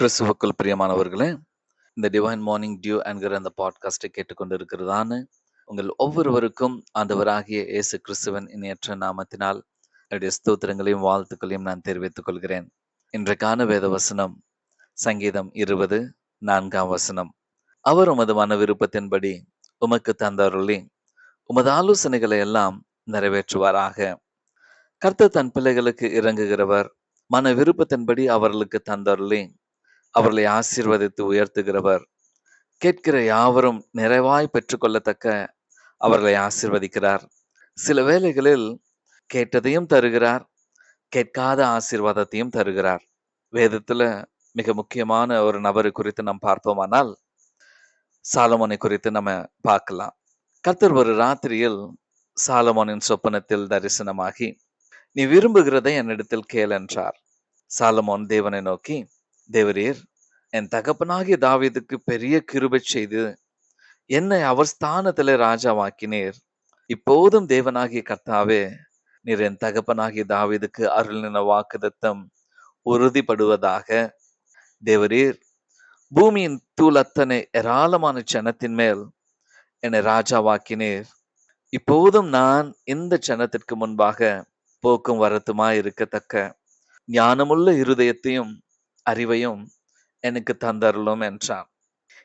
கிறிஸ்துவுக்குள் பிரியமானவர்களே இந்த டிவைன் மார்னிங் டியூ என்கிற அந்த பாட்காஸ்டை கேட்டுக்கொண்டிருக்கிறதான உங்கள் ஒவ்வொருவருக்கும் ஆண்டவராகிய இயேசு கிறிஸ்துவன் இணையற்ற நாமத்தினால் என்னுடைய ஸ்தோத்திரங்களையும் வாழ்த்துக்களையும் நான் தெரிவித்துக் கொள்கிறேன். இன்றைக்கான வேத வசனம் சங்கீதம் இருபது நான்காம் வசனம். அவர் உமது மன விருப்பத்தின்படி உமக்கு தந்தருளி உமது ஆலோசனைகளை எல்லாம் நிறைவேற்றுவாராக. கர்த்தர் தன் பிள்ளைகளுக்கு இறங்குகிறவர் மன விருப்பத்தின்படி அவர்களுக்கு தந்தருளி அவர்களை ஆசீர்வதித்து உயர்த்துகிறவர். கேட்கிற யாவரும் நிறைவாய் பெற்றுக்கொள்ளத்தக்க அவர்களை ஆசிர்வதிக்கிறார். சில வேளைகளில் கேட்டதையும் தருகிறார் கேட்காத ஆசீர்வாதத்தையும் தருகிறார். வேதத்துல மிக முக்கியமான ஒரு நபரை குறித்து நாம் பார்ப்போமானால் சாலமோனை குறித்து நம்ம பார்க்கலாம். கர்த்தர் ஒரு ராத்திரியில் சாலமோனின் சொப்பனத்தில் தரிசனமாகி நீ விரும்புகிறதை என்னிடத்தில் கேள் என்றார். சாலமோன் தேவனை நோக்கி தேவரீர் என் தகப்பனாகிய தாவீதுக்கு பெரிய கிருபை செய்து என்னை அவர் ஸ்தானத்திலே ராஜாவாக்கினீர். இப்போதும் தேவனாகிய கர்த்தாவே நீர் என் தகப்பனாகிய தாவீதுக்கு அருளின வாக்குதத்தம் உறுதிப்படுவதாக. தேவரீர் பூமியின் தூள் அத்தனை ஏராளமான சனத்தின் மேல் என்னை ராஜாவாக்கினீர். இப்போதும் நான் இந்த சனத்திற்கு முன்பாக போக்கும் வரத்துமாய் இருக்கத்தக்க ஞானமுள்ள இருதயத்தையும் அறிவையும் எனக்கு தந்தருளும் என்றான்.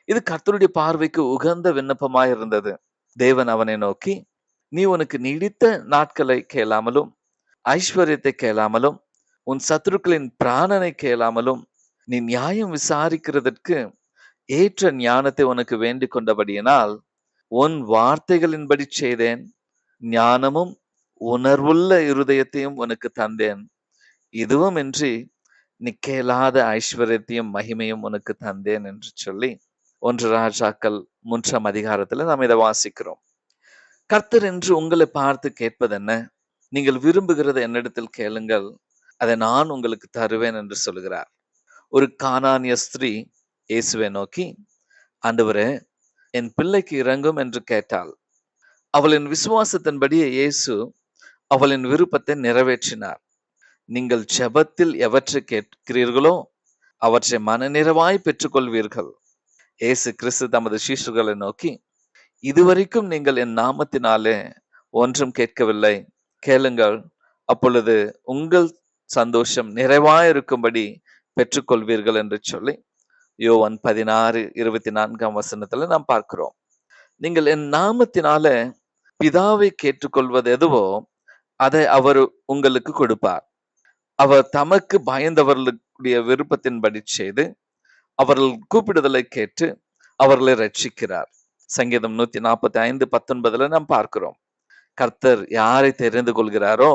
இது கர்த்தருடைய பார்வைக்கு உகந்த விண்ணப்பமாய் இருந்தது. தேவன் அவனை நோக்கி நீ உனக்கு நீடித்த நாட்களை கேளாமலும் ஐஸ்வர்யத்தை கேளாமலும் உன் சத்துருக்களின் பிராணனை கேளாமலும் நீ நியாயம் விசாரிக்கிறதற்கு ஏற்ற ஞானத்தை உனக்கு வேண்டிக் கொண்டபடியினால் உன் வார்த்தைகளின்படி செய்தேன். ஞானமும் உணர்வுள்ள இருதயத்தையும் உனக்கு தந்தேன். இதுவும் இன்றி நிக்கேலாத ஐஸ்வர்யத்தையும் மகிமையும் உனக்கு தந்தேன் என்று சொல்லி ஒன்று ராஜாக்கள் மூன்றாம் அதிகாரத்துல நாம் இதை வாசிக்கிறோம். கர்த்தர் என்று உங்களை பார்த்து கேட்பது என்ன? நீங்கள் விரும்புகிறது என்னிடத்தில் கேளுங்கள். அதை நான் உங்களுக்கு தருவேன் என்று சொல்கிறார். ஒரு கானானிய ஸ்திரீ இயேசுவை நோக்கி ஆண்டவரே என் பிள்ளைக்கு இறங்கும் என்று கேட்டாள். அவளின் விசுவாசத்தின்படியே இயேசு அவளின் விருப்பத்தை நிறைவேற்றினார். நீங்கள் ஜெபத்தில் எவற்றை கேட்கிறீர்களோ அவற்றை மனநிறைவாய் பெற்றுக்கொள்வீர்கள். ஏசு கிறிஸ்து தமது சீஷர்களை நோக்கி இதுவரைக்கும் நீங்கள் என் நாமத்தினாலே ஒன்றும் கேட்கவில்லை. கேளுங்கள். அப்பொழுது உங்கள் சந்தோஷம் நிறைவாயிருக்கும்படி பெற்றுக்கொள்வீர்கள் என்று சொல்லி யோவன் பதினாறு இருபத்தி நான்காம் வசனத்துல நாம் பார்க்கிறோம். நீங்கள் என் நாமத்தினால பிதாவை கேட்டுக்கொள்வது எதுவோ அதை அவர் உங்களுக்கு கொடுப்பார். அவர் தமக்கு பயந்தவர்களுடைய விருப்பத்தின்படி செய்து அவர்கள் கூப்பிடுதலை கேட்டு அவர்களை ரட்சிக்கிறார் சங்கீதம் நூத்தி நாற்பத்தி ஐந்து பத்தொன்பதுல நாம் பார்க்கிறோம். கர்த்தர் யாரை தெரிந்து கொள்கிறாரோ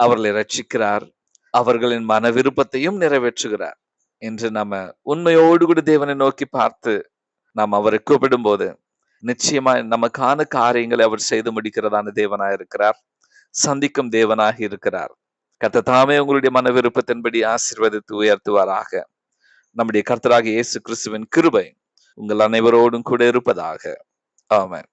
அவர்களை ரட்சிக்கிறார் அவர்களின் மன விருப்பத்தையும் நிறைவேற்றுகிறார். என்று நம்ம உண்மையோடு கூட தேவனை நோக்கி பார்த்து நாம் அவரை கூப்பிடும் போது நிச்சயமா நமக்கான காரியங்களை அவர் செய்து முடிக்கிறதான தேவனாய் இருக்கிறார் சந்திக்கும் தேவனாக இருக்கிறார். கத்ததாமே உங்களுடைய மன விருப்பத்தின்படி ஆசிர்வதித்து உயர்த்துவாராக. நம்முடைய கர்த்தராக இயேசு கிறிஸ்துவின் கிருபை உங்கள் அனைவரோடும் கூட இருப்பதாக. ஆமாம்